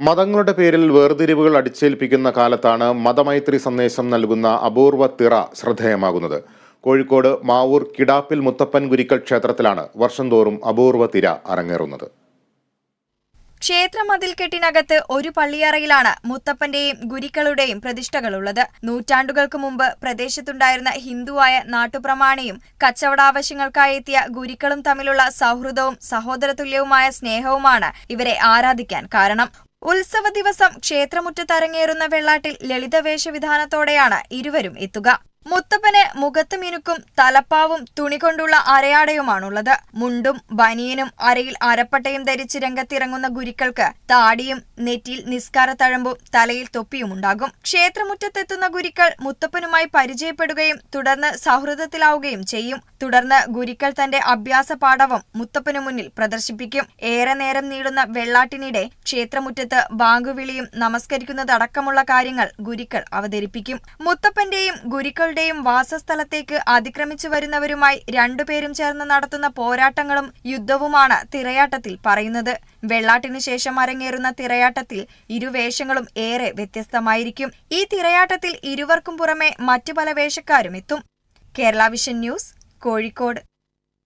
മതങ്ങളുടെ പേരിൽ വേർതിരിവുകൾ അടിച്ചേൽപ്പിക്കുന്ന കാലത്താണ് മതമൈത്രി സന്ദേശം നൽകുന്ന അപൂർവ തിറ ശ്രദ്ധേയമാകുന്നത്. കോഴിക്കോട് മാവൂർ കിടാപ്പിൽ മുത്തപ്പൻ ഗുരിക്കൽ ക്ഷേത്രത്തിലാണ് വർഷം തോറും അപൂർവ തിര അരങ്ങേറുന്നത്. ക്ഷേത്രമതിൽക്കെട്ടിനകത്ത് ഒരു പള്ളിയറയിലാണ് മുത്തപ്പന്റെയും ഗുരുക്കളുടെയും പ്രതിഷ്ഠകളുള്ളത്. നൂറ്റാണ്ടുകൾക്ക് മുമ്പ് പ്രദേശത്തുണ്ടായിരുന്ന ഹിന്ദുവായ നാട്ടുപ്രമാണിയും കച്ചവടാവശ്യങ്ങൾക്കായി എത്തിയ ഗുരുക്കളും തമ്മിലുള്ള സൗഹൃദവും സഹോദരതുല്യവുമായ സ്നേഹവുമാണ് ഇവരെ ആരാധിക്കാൻ കാരണം. ഉത്സവ ദിവസം ക്ഷേത്രമുറ്റത്തരങ്ങേറുന്ന വെള്ളാട്ടിൽ ലളിതവേഷവിധാനത്തോടെയാണ് ഇരുവരും എത്തുക. മുത്തപ്പന് മുഖത്ത് മിനുക്കും തലപ്പാവും തുണി കൊണ്ടുള്ള അരയാടയുമാണുള്ളത്. മുണ്ടും ബനിയനും അരയിൽ അരപ്പട്ടയും ധരിച്ച് രംഗത്തിറങ്ങുന്ന ഗുരുക്കൾക്ക് താടിയും നെറ്റിയിൽ നിസ്കാര തഴമ്പും തലയിൽ തൊപ്പിയുമുണ്ടാകും. ക്ഷേത്രമുറ്റത്തെത്തുന്ന ഗുരുക്കൾ മുത്തപ്പനുമായി പരിചയപ്പെടുകയും തുടർന്ന് സൗഹൃദത്തിലാവുകയും ചെയ്യും. തുടർന്ന് ഗുരുക്കൾ തന്റെ അഭ്യാസ പാഠവും മുത്തപ്പനു മുന്നിൽ പ്രദർശിപ്പിക്കും. ഏറെ നേരം നീളുന്ന വെള്ളാട്ടിനിടെ ക്ഷേത്രമുറ്റത്ത് ബാങ്കുവിളിയും നമസ്കരിക്കുന്നതടക്കമുള്ള കാര്യങ്ങൾ ഗുരുക്കൾ അവതരിപ്പിക്കും. മുത്തപ്പന്റെയും ഗുരുക്കളുടെയും വാസസ്ഥലത്തേക്ക് അതിക്രമിച്ചു വരുന്നവരുമായി രണ്ടുപേരും ചേർന്ന് നടത്തുന്ന പോരാട്ടങ്ങളും യുദ്ധവുമാണ് തിരയാട്ടത്തിൽ പറയുന്നത്. വെള്ളാട്ടിനു ശേഷം അരങ്ങേറുന്ന തിരയാട്ടത്തിൽ ഇരുവേഷങ്ങളും ഏറെ വ്യത്യസ്തമായിരിക്കും. ഈ തിരയാട്ടത്തിൽ ഇരുവർക്കും പുറമെ മറ്റു പല വേഷക്കാരും എത്തും. Kerala vision news Kozhikode.